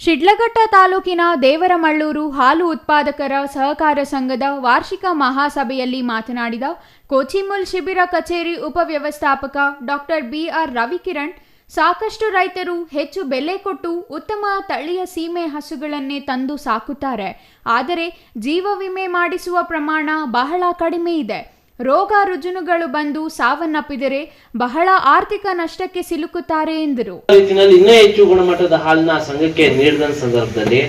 ಶಿಡ್ಲಘಟ್ಟ ತಾಲೂಕಿನ ದೇವರಮಳ್ಳೂರು ಹಾಲು ಉತ್ಪಾದಕರ ಸಹಕಾರ ಸಂಘದ ವಾರ್ಷಿಕ ಮಹಾಸಭೆಯಲ್ಲಿ ಮಾತನಾಡಿದ ಕೋಚಿಮುಲ್ ಶಿಬಿರ ಕಚೇರಿ ಉಪವ್ಯವಸ್ಥಾಪಕ ಡಾಕ್ಟರ್ ಬಿಆರ್ ರವಿಕಿರಣ್, ಸಾಕಷ್ಟು ರೈತರು ಹೆಚ್ಚು ಬೆಲೆ ಕೊಟ್ಟು ಉತ್ತಮ ತಳಿಯ ಸೀಮೆ ಹಸುಗಳನ್ನೇ ತಂದು ಸಾಕುತ್ತಾರೆ. ಆದರೆ ಜೀವ ವಿಮೆ ಮಾಡಿಸುವ ಪ್ರಮಾಣ ಬಹಳ ಕಡಿಮೆ ಇದೆ. ರೋಗ ರುಜುನುಗಳು ಬಂದು ಸಾವನ್ನಪ್ಪಿದರೆ ಬಹಳ ಆರ್ಥಿಕ ನಷ್ಟಕ್ಕೆ ಸಿಲುಕುತ್ತಾರೆ ಎಂದರು. ಇನ್ನೂ ಹೆಚ್ಚು ಗುಣಮಟ್ಟದ ಹಾಲನ್ನ ಸಂಘಕ್ಕೆ ನೀಡಿದ ಸಂದರ್ಭದಲ್ಲಿ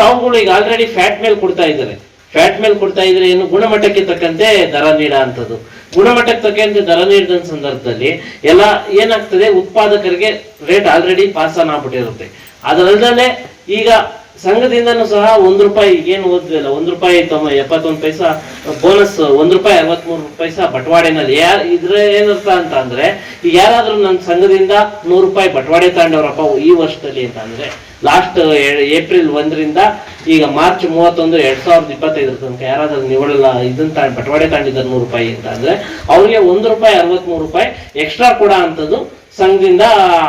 ತಾವುಗಳು ಈಗ ಆಲ್ರೆಡಿ ಫ್ಯಾಟ್ ಮೇಲೆ ಕೊಡ್ತಾ ಇದ್ದಾರೆ. ಫ್ಯಾಟ್ ಮೇಲೆ ಕೊಡ್ತಾ ಇದ್ರೆ ಏನು ಗುಣಮಟ್ಟಕ್ಕೆ ತಕ್ಕಂತೆ ದರ ನೀಡುವಂಥದ್ದು ಗುಣಮಟ್ಟಕ್ಕೆ ತಕ್ಕಂತೆ ದರ ನೀಡಿದ ಸಂದರ್ಭದಲ್ಲಿ ಎಲ್ಲ ಏನಾಗ್ತದೆ, ಉತ್ಪಾದಕರಿಗೆ ರೇಟ್ ಆಲ್ರೆಡಿ ಪಾಸ್ ಆನ್ ಆಗ್ಬಿಟ್ಟಿರುತ್ತೆ. ಅದರಲ್ಲದೆ ಈಗ ಸಂಘದಿಂದನೂ ಸಹ ಒಂದ್ ರೂಪಾಯಿ ಏನು ಓದ್ವಿಲ್ಲ ಒಂದ್ ರೂಪಾಯಿ ತಮ್ಮ ಎಪ್ಪತ್ತೊಂದು ಪೈಸಾ, ಬೋನಸ್ ಒಂದ್ ರೂಪಾಯಿ ಅರವತ್ಮೂರು ಪೈಸಾ ಬಟವಾಡೆನಲ್ಲಿ. ಯಾರ ಇದ್ರ ಏನರ್ಥ ಅಂತ ಅಂದ್ರೆ ಈಗ ಯಾರಾದ್ರೂ ನನ್ನ ಸಂಘದಿಂದ ನೂರು ರೂಪಾಯಿ ಬಟವಾಡೆ ತಗೊಂಡವ್ರಪ್ಪ ಈ ವರ್ಷದಲ್ಲಿ ಅಂತ ಅಂದ್ರೆ ಲಾಸ್ಟ್ ಏಪ್ರಿಲ್ ಒಂದರಿಂದ ಈಗ ಮಾರ್ಚ್ ಮೂವತ್ತೊಂದು ಎರಡ್ ಸಾವಿರದ ಇಪ್ಪತ್ತೈದರ ತನಕ ಯಾರಾದ್ರೂ ನಿವಳ ಇದನ್ನ ತಗೊಂಡ್ ಬಟವಾಡೆ ತಗೊಂಡಿದ್ದಾರೆ ನೂರು ರೂಪಾಯಿ ಅಂತ ಅಂದ್ರೆ, ಅವ್ರಿಗೆ ಒಂದು ರೂಪಾಯಿ ಅರವತ್ಮೂರು ರೂಪಾಯಿ ಎಕ್ಸ್ಟ್ರಾ ಕೊಡ ಅಂತದ್ದು ಸಂಘದಿಂದ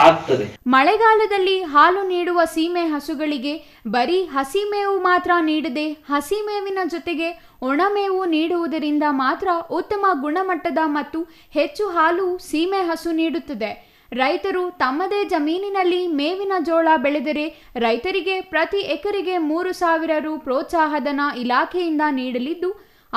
ಆಗ್ತದೆ. ಮಳೆಗಾಲದಲ್ಲಿ ಹಾಲು ನೀಡುವ ಸೀಮೆ ಹಸುಗಳಿಗೆ ಬರೀ ಹಸಿಮೇವು ಮಾತ್ರ ನೀಡದೆ ಹಸಿಮೇವಿನ ಜೊತೆಗೆ ಒಣಮೇವು ನೀಡುವುದರಿಂದ ಮಾತ್ರ ಉತ್ತಮ ಗುಣಮಟ್ಟದ ಮತ್ತು ಹೆಚ್ಚು ಹಾಲು ಸೀಮೆ ಹಸು ನೀಡುತ್ತದೆ. ರೈತರು ತಮ್ಮದೇ ಜಮೀನಿನಲ್ಲಿ ಮೇವಿನ ಜೋಳ ಬೆಳೆದರೆ ರೈತರಿಗೆ ಪ್ರತಿ ಎಕರೆಗೆ ಮೂರು ಸಾವಿರ ರು ಪ್ರೋತ್ಸಾಹಧನ ಇಲಾಖೆಯಿಂದ ನೀಡಲಿದ್ದು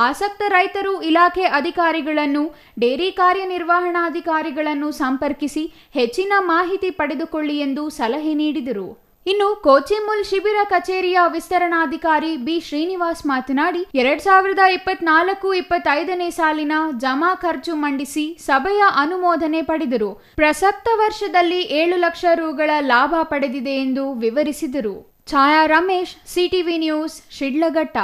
ಆಸಕ್ತ ರೈತರು ಇಲಾಖೆ ಅಧಿಕಾರಿಗಳನ್ನು, ಡೇರಿ ಕಾರ್ಯನಿರ್ವಹಣಾಧಿಕಾರಿಗಳನ್ನು ಸಂಪರ್ಕಿಸಿ ಹೆಚ್ಚಿನ ಮಾಹಿತಿ ಪಡೆದುಕೊಳ್ಳಿ ಎಂದು ಸಲಹೆ ನೀಡಿದರು. ಇನ್ನು ಕೋಚಿಮುಲ್ ಶಿಬಿರ ಕಚೇರಿಯ ವಿಸ್ತರಣಾಧಿಕಾರಿ ಬಿ. ಶ್ರೀನಿವಾಸ್ ಮಾತನಾಡಿ, ಎರಡ್ ಸಾವಿರದ ಇಪ್ಪತ್ನಾಲ್ಕು ಇಪ್ಪತ್ತೈದನೇ ಸಾಲಿನ ಜಮಾ ಖರ್ಚು ಮಂಡಿಸಿ ಸಭೆಯ ಅನುಮೋದನೆ ಪಡೆದರು. ಪ್ರಸಕ್ತ ವರ್ಷದಲ್ಲಿ ಏಳು ಲಕ್ಷ ರುಗಳ ಲಾಭ ಪಡೆದಿದೆ ಎಂದು ವಿವರಿಸಿದರು. Chhaya Ramesh, CTV news, Shidlaghatta.